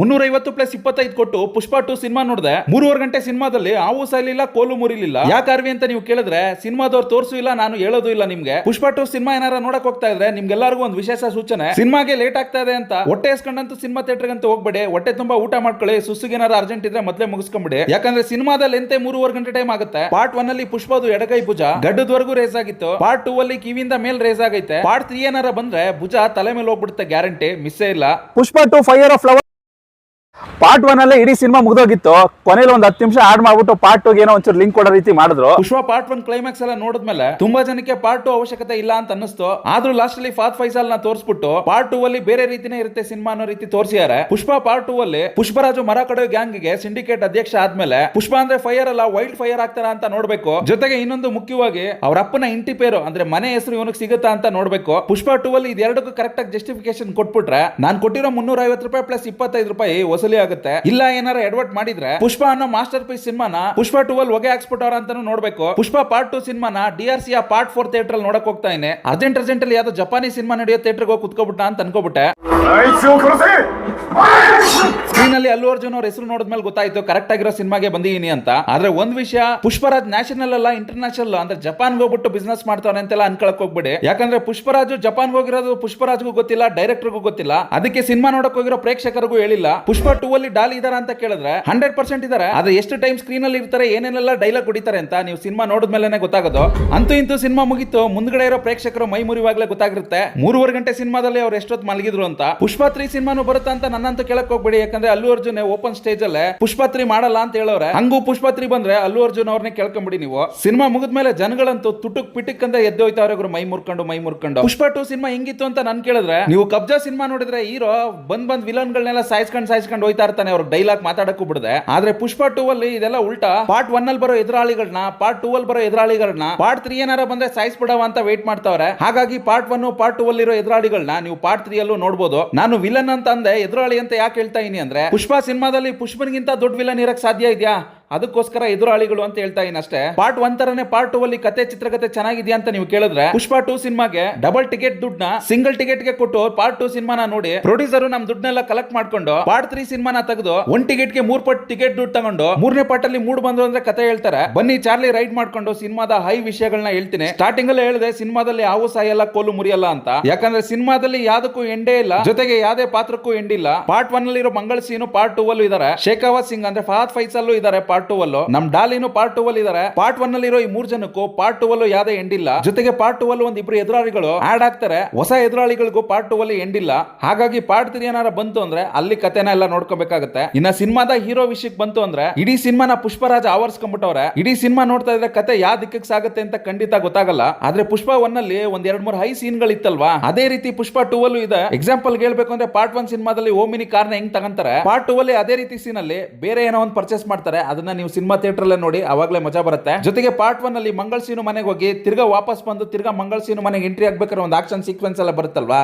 ಮುನ್ನೂರೈವತ್ತು ಪ್ಲಸ್ ಇಪ್ಪತ್ತೈದು ಕೊಟ್ಟು ಪುಷ್ಪ ಟು ಸಿನಿಮಾ ನೋಡಿದೆ, ಮೂರುವರೆ ಗಂಟೆ ಸಿನಿಮಾದಲ್ಲಿ ಆವು ಸಾಲಿಲ್ಲ ಕೋಲು ಮುರಿಲಿಲ್ಲ. ಯಾಕಾರ್ವಿ ಅಂತ ನೀವು ಕೇಳಿದ್ರೆ, ಸಿನಿಮಾದವ್ರು ತೋರಿಸು ಇಲ್ಲ, ನಾನು ಹೇಳೋದು ಇಲ್ಲ ನಿಮ್ಗೆ. ಪುಷ್ಪ ಟು ಸಿನಿಮಾ ಏನಾರ ನೋಡಕ್ ಹೋಗ್ತಾ ಇದ್ರೆ ನಿಮ್ಗೆಲ್ಲರಿಗೂ ಒಂದು ವಿಶೇಷ ಸೂಚನೆ. ಸಿನಿಮಾಗೆ ಲೇಟ್ ಆಗ್ತಾ ಇದೆ ಅಂತ ಹೊಟ್ಟೆ ಎಸ್ಕೊಂಡಂತೂ ಸಿನಿಮಾ ಥಿಯೇಟರ್ ಅಂತ ಹೋಗ್ಬೇಡಿ. ಹೊಟ್ಟೆ ತುಂಬಾ ಊಟ ಮಾಡ್ಕೊಳ್ಳಿ. ಏನಾರ ಅರ್ಜೆಂಟ್ ಇದ್ರೆ ಮೊದಲೇ ಮುಗಿಸ್ಕೊಂಬಿಡಿ. ಯಾಕಂದ್ರೆ ಸಿನಿಮಾದಲ್ಲಿ ಎಂತೆ ಮೂರುವರೆ ಗಂಟೆ ಟೈಮ್ ಆಗುತ್ತೆ. ಪಾರ್ಟ್ ಒನ್ ಅಲ್ಲಿ ಪುಷ್ಪದು ಎಡಗೈ ಭುಜ ಗಡ್ಡದವರೆಗೂ ರೇಸ್ ಆಗಿತ್ತು. ಪಾರ್ಟ್ ಟೂ ಅಲ್ಲಿ ಕಿವಿಯಿಂದ ಮೇಲ್ ರೇಸ್ ಆಗೈತೆ. ಪಾರ್ಟ್ ತ್ರೀ ಏನಾರ ಬಂದ್ರೆ ಭುಜ ತಲೆ ಮೇಲೆ ಹೋಗ್ಬಿಡುತ್ತೆ ಗ್ಯಾರಂಟಿ ಮಿಸ್ಸೇ ಇಲ್ಲ. Pushpa two fire of part one ಅಲ್ಲೇ ಇಡೀ ಸಿನಿಮಾ ಮುಗ್ದೋಗಿತ್ತು. ಕೊನೆಯಲ್ಲಿ ಒಂದು ಹತ್ತು ನಿಮಿಷ ಆಡ್ ಮಾಡ್ಬಿಟ್ಟು ಪಾರ್ಟ್ ಟು ಏನೋ ಒಂಚೂರು ಲಿಂಕ್ ಕೊಡೋ ರೀತಿ ಮಾಡಿದ್ರು. ಪುಷ್ಪ ಪಾರ್ಟ್ ಒನ್ ಕ್ಲೈಮ್ಯಾಕ್ಸ್ ಎಲ್ಲ ನೋಡಿದ್ಮೇಲೆ ತುಂಬಾ ಜನಕ್ಕೆ ಪಾರ್ಟ್ ಟು ಅವಶ್ಯಕತೆ ಇಲ್ಲ ಅಂತ ಅನ್ನಿಸ್ತು. ಆದ್ರೂ ಲಾಸ್ಟ್ ಅಲ್ಲಿ ಫಾತ್ ಫೈಸಲ್ನ ತೋರಿಸ್ಬಿಟ್ಟು ಪಾರ್ಟ್ ಟೂ ಅಲ್ಲಿ ಬೇರೆ ರೀತಿನೇ ಇರುತ್ತೆ ಸಿನಿಮಾ ಅನ್ನೋ ರೀತಿ ತೋರಿಸಿದ್ದಾರೆ ಪುಷ್ಪ ಪಾರ್ಟ್ ಟು ಅಲ್ಲಿ ಪುಷ್ಪರಾಜು ಮರ ಕಡೆ ಗ್ಯಾಂಗ್ಗೆ ಸಿಂಡಿಕೇಟ್ ಅಧ್ಯಕ್ಷ ಆದ್ಮೇಲೆ ಪುಷ್ಪ ಅಂದ್ರೆ ಫೈರ್ ಅಲ್ಲ ವೈಲ್ಡ್ ಫೈರ್ ಆಗ್ತಾರ ಅಂತ ನೋಡ್ಬೇಕು. ಜೊತೆಗೆ ಇನ್ನೊಂದು ಮುಖ್ಯವಾಗಿ ಅವ್ರ ಅಪ್ಪನ ಇಂಟಿ ಪೇರು ಅಂದ್ರೆ ಮನೆ ಹೆಸರು ಇವನಿಗೆ ಸಿಗುತ್ತಾ ಅಂತ ನೋಡ್ಬೇಕು. ಪುಷ್ಪ ಟೂ ಅಲ್ಲಿ ಇದೆರಡಕ್ಕೂ ಕರೆಕ್ಟ್ ಆಗಿ ಜಸ್ಟಿಫಿಕೇಶನ್ ಕೊಟ್ಬಿಟ್ರೆ ನಾನು ಕೊಟ್ಟಿರೋ ಮುನ್ನೂರ ಐವತ್ತು ರೂಪಾಯಿ ಪ್ಲಸ್ ಇಪ್ಪತ್ತೈದು ರೂಪಾಯಿ ವಸೂಲಿ ಆಗುತ್ತೆ. ಆಗುತ್ತೆ ಇಲ್ಲ ಏನಾರ ಎಡ್ವರ್ಟ್ ಮಾಡಿದ್ರೆ ಪುಷ್ಪ ಅನ್ನೋ ಮಾಸ್ಟರ್ ಪೀಸ್ ಸಿನಿಮಾನ ಪುಷ್ಪ ಟೂವಲ್ ಹೊಗೆ ಹಾಕ್ಸ್ಬಿಟ್ಟವ್ರ ಅಂತಾನು ನೋಡ್ಬೇಕು. ಪುಷ್ಪ ಪಾರ್ಟ್ ಟು ಸಿನಿಮಾನ D R C part four theatre ಅಲ್ಲಿ ನೋಡಕ್ ಹೋಗ್ತಾ ಇದ್ದೀನಿ ಅರ್ಜೆಂಟ್ ಅರ್ಜೆಂಟ್ ಅಲ್ಲಿ ಯಾವ್ದೋ ಜಪಾನಿ ಸಿನಿಮಾ ನಡೆಯೋ ಥಿಯೇಟರ್ಗೆ ಹೋಗಿ ಕುತ್ಕೋಬಿಟ್ಟ ಅಂತ ಅನ್ಕೋಬಿಟ್ಟೆ. ಸ್ಕ್ರೀನ್ ಅಲ್ಲಿ ಅಲ್ಲು ಅರ್ಜುನ್ ಅವ್ರ ಹೆಸರು ನೋಡಿದ್ಮೇಲೆ ಗೊತ್ತಾಯ್ತು ಕರೆಕ್ಟ್ ಆಗಿರೋ ಸಿನಿಮಾಗೆ ಬಂದಿದ್ದೀನಿ ಅಂತ. ಆದ್ರೆ ಒಂದ್ ವಿಷಯ, ಪುಷ್ಪರಾಜ್ ನ್ಯಾಷನಲ್ ಅಲ್ಲ ಇಂಟರ್ನ್ಯಾಷನಲ್ ಅಂದ್ರೆ ಜಪಾನ್ ಹೋಗ್ಬಿಟ್ಟು ಬಿಸ್ನೆಸ್ ಮಾಡ್ತಾನೆ ಅಂತೆಲ್ಲ ಅನ್ಕೊಳಕ್ ಹೋಗ್ಬೇಡಿ. ಯಾಕಂದ್ರೆ ಪುಷ್ಪರಾಜು ಜಪಾನ್ ಹೋಗಿರೋದು ಪುಷ್ಪರಾಜ್ಗೂ ಗೊತ್ತಿಲ್ಲ ಡೈರೆಕ್ಟರ್ಗೂ ಗೊತ್ತಿಲ್ಲ. ಅದಕ್ಕೆ ಸಿನಿಮಾ ನೋಡಕ್ ಹೋಗಿರೋ ಪ್ರೇಕ್ಷಕರಿಗೂ ಹೇಳಿಲ್ಲ. ಪುಷ್ಪ ಟೂ ಅಲ್ಲಿ ಡಾಲ್ ಇದಾರ ಅಂತ ಕೇಳಿದ್ರೆ ಹಂಡ್ರೆಡ್ ಪರ್ಸೆಂಟ್ ಇದಾರೆ. ಆದ್ರೆ ಎಷ್ಟು ಟೈಮ್ ಸ್ಕ್ರೀನ್ ಅಲ್ಲಿ ಇರ್ತಾರೆ, ಏನೇನೆಲ್ಲ ಡೈಲಾಗ್ ಹೊಡಿತಾರೆ ಅಂತ ನೀವು ಸಿನಿಮಾ ನೋಡಿದ್ಮೇಲೆ ಗೊತ್ತಾಗೋದು. ಅಂತೂ ಇಂತೂ ಸಿನಿಮಾ ಮುಗಿತು. ಮುಂದ್ಗಡೆ ಇರೋ ಪ್ರೇಕ್ಷಕರು ಮೈ ಮುರಿವಾಗ್ಲೇ ಗೊತ್ತಾಗಿರುತ್ತೆ. ಮೂರುವರೆ ಗಂಟೆ ಸಿನಿಮಾದಲ್ಲಿ ಅವ್ರು ಎಷ್ಟೊತ್ತು ಮಲಗಿದ್ರು ಅಂತ. ಪುಷ್ಪ ತ್ರೀ ಸಿನಿಮಾನು ಬರುತ್ತಾ ಅಂತ ನನ್ನಂತೂ ಕೇಳಕ್ ಹೋಗ್ಬೇಡಿ. ಯಾಕಂದ್ರೆ ಅಲ್ಲು ಅರ್ಜುನ್ ಓಪನ್ ಸ್ಟೇಜ್ ಅಲ್ಲೇ ಪುಷ್ಪತ್ರಿ ಮಾಡಲ್ಲ ಅಂತ ಹೇಳೋರೆ ಹಂಗೂ ಪುಷ್ಪತ್ರಿ ಬಂದ್ರೆ ಅಲ್ಲು ಅರ್ಜುನ್ ಅವ್ರನ್ನೇ ಕೇಳ್ಕೊಂಬಿಡಿ ನೀವು. ಸಿನಿಮಾ ಮುಗಿದ್ಮೇಲೆ ಜನಗಳಂತೂ ತುಟುಕ್ ಪಿಟಿಕ್ ಅಂತ ಎದ್ದು ಹೋಯ್ತಾವ್ರೆ ಗುರು, ಮೈ ಮುರ್ಕೊಂಡು ಮೈ ಮುರ್ಕೊಂಡು. ಪುಷ್ಪ ಟು ಸಿನಿಮಾ ಹೆಂಗಿತ್ತು ಅಂತ ನಾನು ಕೇಳಿದ್ರೆ, ನೀವು ಕಬ್ಜಾ ಸಿನಿಮಾ ನೋಡಿದ್ರೆ ಹೀರೋ ಬಂದ್ ಬಂದ್ ವಿಲನ್ಗಳನ್ನೆಲ್ಲ ಸಾಯಿಸ್ಕೊಂಡ್ ಸಾಯಿಸ್ಕೊಂಡು ಹೋಯ್ತಾ ಇರ್ತಾನೆ ಅವ್ರ ಡೈಲಾಗ್ ಮಾತಾಡಕ್ಕೂ ಬಿಡದೆ. ಆದ್ರೆ ಪುಷ್ಪ ಟೂ ಅಲ್ಲಿ ಇದೆಲ್ಲ ಉಲ್ಟಾ ಪಾರ್ಟ್ ಒನ್ ಅಲ್ಲಿ ಬರೋ ಎದುರಾಳಿಗಳನ್ನ ಪಾರ್ಟ್ ಟೂ ಅಲ್ಲಿ ಬರೋ ಎದುರಾಳಿಗಳನ್ನ ಪಾರ್ಟ್ ತ್ರೀ ಏನಾರ ಬಂದ್ರೆ ಸಾಯಿಸ್ಬಿಡವ ಅಂತ ವೇಟ್ ಮಾಡ್ತಾವ್ರೆ. ಹಾಗಾಗಿ ಪಾರ್ಟ್ ಒನ್, ಪಾರ್ಟ್ ಟೂ ಅಲ್ಲಿರೋ ಎದುರಾಳಿಗಳನ್ನ ನೀವು ಪಾರ್ಟ್ ತ್ರೀ ಅಲ್ಲೂ ನೋಡಬಹುದು ನಾನು ವಿಲನ್ ಅಂತ ಅಂದೆ ಎದುರಾಳಿ ಅಂತ ಯಾಕೆ ಹೇಳ್ತಾ ಇದೀನಿ ಅಂದ್ರೆ ಪುಷ್ಪ ಸಿನಿಮಾದಲ್ಲಿ ಪುಷ್ಪನಿಗಿಂತ ದೊಡ್ಡ ವಿಲನ್ ಇರಕ್ಕೆ ಸಾಧ್ಯ ಇದೆಯಾ? ಅದಕ್ಕೋಸ್ಕರ ಎದುರಾಳಿಗಳು ಅಂತ ಹೇಳ್ತಾ ಇದ್ದೀನಿ ಅಷ್ಟೇ. ಪಾರ್ಟ್ ಒನ್ ತರನೇ ಪಾರ್ಟ್ ಟೂ ಅಲ್ಲಿ ಕತೆ ಚಿತ್ರಕತೆ ಚೆನ್ನಾಗಿದೆಯಾ ಅಂತ ನೀವು ಕೇಳಿದ್ರೆ ಪುಷ್ಪ ಟೂ ಸಿನಿಮಾಗೆ ಡಬಲ್ ಟಿಕೆಟ್ ದುಡ್ಡನ್ನ ಸಿಂಗಲ್ ಟಿಕೆಟ್ಗೆ ಕೊಟ್ಟು ಪಾರ್ಟ್ ಟೂ ಸಿನಿಮಾನ ನೋಡಿ ಪ್ರೊಡ್ಯೂಸರ್ ನಮ್ ದುಡ್ಡನ್ನೆಲ್ಲ ಕಲೆಕ್ಟ್ ಮಾಡ್ಕೊಂಡು ಪಾರ್ಟ್ ತ್ರೀ ಸಿನಿಮಾನ ತೆಗೆದು ಒನ್ ಟಿಕೆಟ್ಗೆ ಮೂರ್ ಪಟ್ಟು ಟಿಕೆಟ್ ದುಡ್ಡು ತಗೊಂಡು ಮೂರನೇ ಪಾರ್ಟ್ ಅಲ್ಲಿ ಮೂಡ್ ಬಂದ್ರು ಅಂದ್ರೆ ಕತೆ ಹೇಳ್ತಾರೆ. ಬನ್ನಿ ಚಾರ್ಲಿ ರೈಡ್ ಮಾಡ್ಕೊಂಡು ಸಿನಿಮಾದ ಹೈ ವಿಷಯಗಳನ್ನ ಹೇಳ್ತೀನಿ. ಸ್ಟಾರ್ಟಿಂಗ್ ಅಲ್ಲಿ ಹೇಳಿದೆ ಸಿನಿಮಾದಲ್ಲಿ ಯಾವ ಸಾಯಲ್ಲ, ಕೋಲು ಮುರಿಯಲ್ಲ ಅಂತ. ಯಾಕಂದ್ರೆ ಸಿನಿಮಾದಲ್ಲಿ ಯಾವ್ದಕ್ಕೂ ಎಂಡೇ ಇಲ್ಲ. ಜೊತೆಗೆ ಯಾವುದೇ ಪಾತ್ರಕ್ಕೂ ಎಂಡಿಲ್ಲ ಪಾರ್ಟ್ ಒನ್ ಅಲ್ಲಿರೋ ಮಂಗಳ ಸೀನು ಪಾರ್ಟ್ ಟೂ ಅಲ್ಲೂ ಇದಾರೆ. ಶೇಖಾವತ್ ಸಿಂಗ್ ಅಂದ್ರೆ ಫಹದ್ ಅಲ್ಲೂ ಇದಾರೆ. ಪಾರ್ಟ್ ಟೂ ಅಲ್ಲೂ. ನಮ್ ಡಾಲಿನು ಪಾರ್ಟ್ ಟೂ ಅಲ್ಲಿ ಇದಾರೆ ಪಾರ್ಟ್ ಒನ್ ಅಲ್ಲಿ ಇರೋ ಈ ಮೂರ್ ಜನಕ್ಕೂ ಪಾರ್ಟ್ ಟೂ ಅಲ್ಲೂ ಯಾವ್ದೇ ಇಲ್ಲ. ಜೊತೆಗೆ ಪಾರ್ಟ್ ಟೂ ಅಲ್ಲಿ ಒಂದಿಬ್ರು ಎದುರಾಳಿಗಳು ಆಡ್ ಆಗ್ತಾರೆ. ಹೊಸ ಎದುರಾಳಿಗಳಿಗೂ ಪಾರ್ಟ್ ಟೂ ಅಲ್ಲಿ ಇಲ್ಲ. ಹಾಗಾಗಿ ಪಾರ್ಟ್ ತ್ರೀ ಏನಾರ ಬಂತು ಅಂದ್ರೆ ಅಲ್ಲಿ ಕತೆನ ಎಲ್ಲ ನೋಡ್ಕೋಬೇಕಾಗತ್ತೆ. ಇನ್ನ ಸಿನಿಮಾದ ಹೀರೋ ವಿಷಯಕ್ಕೆ ಬಂತು ಅಂದ್ರೆ ಇಡೀ ಸಿನಿಮಾನ ಪುಷ್ಪರಾಜ್ ಆವರ್ಸ್ಕೊಂಡ್ಬಿಟ್ಟವ್ರೆ. ಇಡೀ ಸಿನಿಮಾ ನೋಡ್ತಾ ಇದ್ರೆ ಕತೆ ಯಾವ ದಿಕ್ಕಕ್ಕೆ ಸಾಗುತ್ತೆ ಅಂತ ಖಂಡಿತ ಗೊತ್ತಾಗಲ್ಲ. ಆದ್ರೆ ಪುಷ್ಪ ಒನ್ ಅಲ್ಲಿ ಒಂದ್ ಎರಡ್ ಮೂರ್ ಹೈ ಸೀನ್ಗಳು ಇತ್ತಲ್ವಾ ಅದೇ ರೀತಿ ಪುಷ್ಪ ಟೂ ಅಲ್ಲೂ ಇದೆ. ಎಕ್ಸಾಂಪಲ್ ಹೇಳ್ಬೇಕು ಅಂದ್ರೆ ಪಾರ್ಟ್ ಒನ್ ಸಿನಿಮಾದಲ್ಲಿ ಓಮಿನಿ ಕಾರ್ನ ಹೆಂಗ್ ತಗೊಂತಾರೆ? ಪಾರ್ಟ್ ಟೂ ಅಲ್ಲಿ ಅದೇ ರೀತಿ ಸೀನ್ ಅಲ್ಲಿ ಬೇರೆ ಏನೋ ಒಂದು ಪರ್ಚೇಸ್ ಮಾಡ್ತಾರೆ. ಅದನ್ನ ನೀವು ಸಿನಿಮಾ ಥಿಯೇಟರ್ ನೋಡಿ ಅವಾಗಲೇ ಮಜಾ ಬರುತ್ತೆ. ಜೊತೆಗೆ ಪಾರ್ಟ್ ಒನ್ ಅಲ್ಲಿ ಮಂಗಳ ಸೀನು ಮನೆಗೆ ಹೋಗಿ ತಿರ್ಗಾ ವಾಪಸ್ ಬಂದು ತಿರ್ಗಾ ಮಂಗಳ ಸೀನು ಮನೆಗೆ ಎಂಟ್ರಿ ಆಗ್ಬೇಕಾದ್ರೆ ಒಂದು ಆಕ್ಷನ್ ಸೀಕ್ವೆನ್ಸ್ ಎಲ್ಲ ಬರುತ್ತಲ್ವಾ?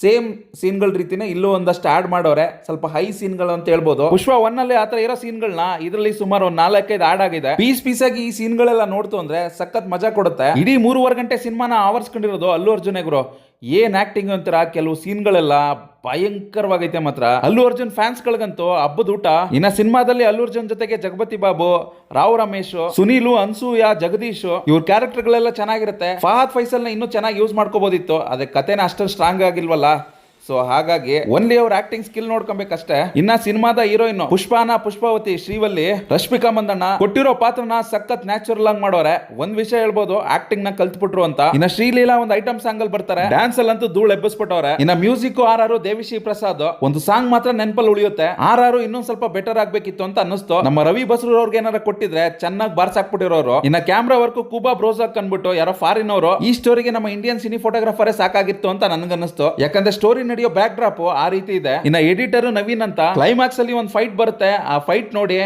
ಸೇಮ್ ಸೀನ್ಗಳ ರೀತಿನೇ ಇಲ್ಲೂ ಒಂದಷ್ಟು ಆಡ್ ಮಾಡೋರೆ. ಸ್ವಲ್ಪ ಹೈ ಸೀನ್ಗಳು ಅಂತ ಹೇಳ್ಬೋದು. ಪುಷ್ಪ ಒನ್ ಅಲ್ಲಿ ಆತರ ಇರೋ ಸೀನ್ಗಳನ್ನ ಇದರಲ್ಲಿ ಸುಮಾರು ಒಂದು ನಾಲ್ಕೈದು ಆಡ್ ಆಗಿದೆ. ಪೀಸ್ ಪೀಸ್ ಆಗಿ ಈ ಸೀನ್ಗಳೆಲ್ಲ ನೋಡ್ತು ಅಂದ್ರೆ ಸಖತ್ ಮಜಾ ಕೊಡುತ್ತೆ. ಇಡೀ ಮೂರುವರೆ ಗಂಟೆ ಸಿನಿಮಾನ ಆವರ್ಸ್ಕೊಂಡಿರೋದು ಅಲ್ಲೂ ಅರ್ಜುನ್ ಗುರು ಏನ್ ಆಕ್ಟಿಂಗ್ ಅಂತೀರ? ಕೆಲವು ಸೀನ್ಗಳೆಲ್ಲ ಭಯಂಕರವಾಗೈತೆ ಮಾತ್ರ. ಅಲ್ಲು ಅರ್ಜುನ್ ಫ್ಯಾನ್ಸ್ ಗಳಿಗಂತೂ ಹಬ್ಬದ ಊಟ, ಇನ್ನ ಸಿನಿಮಾದಲ್ಲಿ ಅಲ್ಲು ಅರ್ಜುನ್ ಜೊತೆಗೆ ಜಗಪತಿ ಬಾಬು, ರಾವ್ ರಮೇಶ್, ಸುನೀಲು, ಅನ್ಸೂಯ, ಜಗದೀಶ್, ಇವ್ರ ಕ್ಯಾರೆಕ್ಟರ್ ಗಳೆಲ್ಲ ಚೆನ್ನಾಗಿರುತ್ತೆ. ಫಹದ್ ಫೈಸಲ್ನ ಇನ್ನೂ ಚೆನ್ನಾಗಿ ಯೂಸ್ ಮಾಡ್ಕೋಬಹುದಿತ್ತು ಅದೇ ಕತೆನ ಅಷ್ಟೊಂದು ಸ್ಟ್ರಾಂಗ್ ಆಗಿಲ್ವಲ್ಲ? ಸೊ ಹಾಗಾಗಿ ಓನ್ಲಿ ಅವ್ರ ಆಕ್ಟಿಂಗ್ ಸ್ಕಿಲ್ ನೋಡ್ಕೊಬೇಕಷ್ಟೇ. ಇನ್ನ ಸಿನಿಮಾದ ಹೀರೋಯಿನ್ ಪುಷ್ಪಾನ ಪುಷ್ಪಾವತಿ ಶ್ರೀವಲ್ಲಿ ರಶ್ಮಿಕಾ ಮಂದಣ್ಣ ಕೊಟ್ಟಿರೋ ಪಾತ್ರನ ಸಖತ್ ನ್ಯಾಚುರಲ್ ಆಗಿ ಮಾಡೋರೆ. ಒಂದ್ ವಿಷಯ ಹೇಳ್ಬೋದು ಆಕ್ಟಿಂಗ್ನ ಕಲ್ತ್ಬಿಟ್ರು ಅಂತ. ಇನ್ನ ಶ್ರೀಲೀಲಾ ಒಂದು ಐಟಮ್ ಸಾಂಗ್ ಅಲ್ಲಿ ಬರ್ತಾರೆ. ಡ್ಯಾನ್ಸ್ ಅಲ್ಲಂತೂ ಧೂಳ್ ಎಬ್ಬಿಸ್ಬಿಟ್ಟವ್ರೆ. ಇನ್ನ ಮ್ಯೂಸಿಕ್ ಆರ್ ಆರು ದೇವಿಶ್ರೀ ಪ್ರಸಾದ್. ಒಂದು ಸಾಂಗ್ ಮಾತ್ರ ನೆನಪಲ್ಲಿ ಉಳಿಯುತ್ತೆ. ಆರ್ ಆರು ಇನ್ನೊಂದ್ ಸ್ವಲ್ಪ ಬೆಟರ್ ಆಗ್ಬೇಕಿತ್ತು ಅಂತ ಅನ್ನಿಸ್ತು. ನಮ್ಮ ರವಿ ಬಸ್ರೂರ್ ಅವ್ರಿಗೆ ಏನಾರ ಕೊಟ್ಟಿದ್ರೆ ಚೆನ್ನಾಗಿ ಬಾರ್ಸಾಕ್ಬಿಟ್ಟಿರೋರು. ಇನ್ನ ಕ್ಯಾಮ್ರಾ ವರ್ಕ್ ಕೂಬಾ ಬ್ರೋಸಾಕ್ ಅನ್ಬಿಟ್ಟು ಯಾರೋ ಫಾರಿನ್ ಅವರು. ಈ ಸ್ಟೋರಿಗೆ ನಮ್ಮ ಇಂಡಿಯನ್ ಸಿನಿ ಫೋಟೋಗ್ರಾಫರೇ ಸಾಕಾಗಿತ್ತು ಅಂತ ನನ್ಗನ್ನಿಸ್ತು. ಯಾಕಂದ್ರೆ ಸ್ಟೋರಿ ನಡೆಯೋ ಬ್ಯಾಕ್ ಡ್ರಾಪ್ ಆ ರೀತಿ ಇದೆ. ಇನ್ನ ಎಡಿಟರ್ ನವೀನ್ ಅಂತ ಕ್ಲೈಮ್ಯಾಕ್ಸ್ ಅಲ್ಲಿ ಒಂದು ಫೈಟ್ ಬರುತ್ತೆ. ಆ ಫೈಟ್ ನೋಡಿ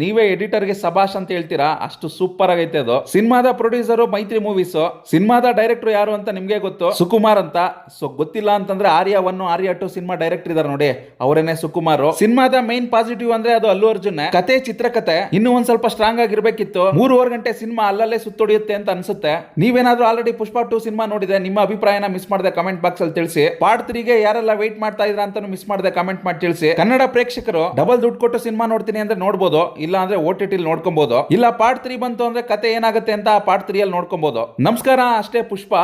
ನೀವೇ ಎಡಿಟರ್ಗೆ ಸಭಾಷ್ ಅಂತ ಹೇಳ್ತೀರಾ? ಅಷ್ಟು ಸೂಪರ್ ಆಗೈತೆ ಅದು. ಸಿನಿಮಾದ ಪ್ರೊಡ್ಯೂಸರ್ ಮೈತ್ರಿ ಮೂವೀಸ್ ಸಿನಿಮಾದ ಡೈರೆಕ್ಟರ್ ಯಾರು ಅಂತ ನಿಮ್ಗೆ ಗೊತ್ತು? ಸುಕುಮಾರ್ ಅಂತ. ಸೊ ಗೊತ್ತಿಲ್ಲ ಅಂತಂದ್ರೆ Arya one, Arya two cinema director ಇದಾರೆ ನೋಡಿ. ಅವರೇನೆ ಸುಕುಮಾರ್. ಸಿನಿಮಾದ ಮೈನ್ ಪಾಸಿಟಿವ್ ಅಂದ್ರೆ ಅದು ಅಲ್ಲು ಅರ್ಜುನ್. ಕತೆ, ಚಿತ್ರಕತೆ, ಇನ್ನೂ ಒಂದ್ ಸ್ವಲ್ಪ ಸ್ಟ್ರಾಂಗ್ ಆಗಿರ್ಬೇಕಿತ್ತು. ಮೂರುವರೆ ಗಂಟೆ ಸಿನಿಮಾ ಅಲ್ಲಲ್ಲೇ ಸುತ್ತೊಡಿಯುತ್ತೆ ಅಂತ ಅನ್ಸುತ್ತೆ. ನೀವೇನಾದ್ರೂ ಆಲ್ರೆಡಿ ಪುಷ್ಪ ಟು ಸಿನಿಮಾ ನೋಡಿದೆ ನಿಮ್ಮ ಅಭಿಪ್ರಾಯನ ಮಿಸ್ ಮಾಡದೆ ಕಮೆಂಟ್ ಬಾಕ್ಸ್ ಅಲ್ಲಿ ತಿಳಿಸಿ. ಪಾರ್ಟ್ ತ್ರೀಗೆ ಯಾರೆಲ್ಲ ವೇಟ್ ಮಾಡ್ತಾ ಇದ್ರ ಅಂತ ಮಿಸ್ ಮಾಡದೆ ಕಮೆಂಟ್ ಮಾಡಿ ತಿಳಿಸಿ. ಕನ್ನಡ ಪ್ರೇಕ್ಷಕರು ಡಬಲ್ ದುಡ್ಡು ಕೊಟ್ಟು ಸಿನಿಮಾ ನೋಡ್ತೀನಿ ಅಂದ್ರೆ ನೋಡ್ಬೋದು. ಇಲ್ಲ ಅಂದ್ರೆ ಓ ಟಿ ಟಿಲ್ ನೋಡ್ಕೊಬಹುದು ಇಲ್ಲ ಪಾರ್ಟ್ ತ್ರೀ ಬಂತು ಅಂದ್ರೆ ಕತೆ ಏನಾಗುತ್ತೆ ಅಂತ ಪಾರ್ಟ್ ತ್ರೀ ಅಲ್ಲಿ ನೋಡ್ಕೊಬಹುದು ನಮಸ್ಕಾರ, ಅಷ್ಟೇ ಪುಷ್ಪ.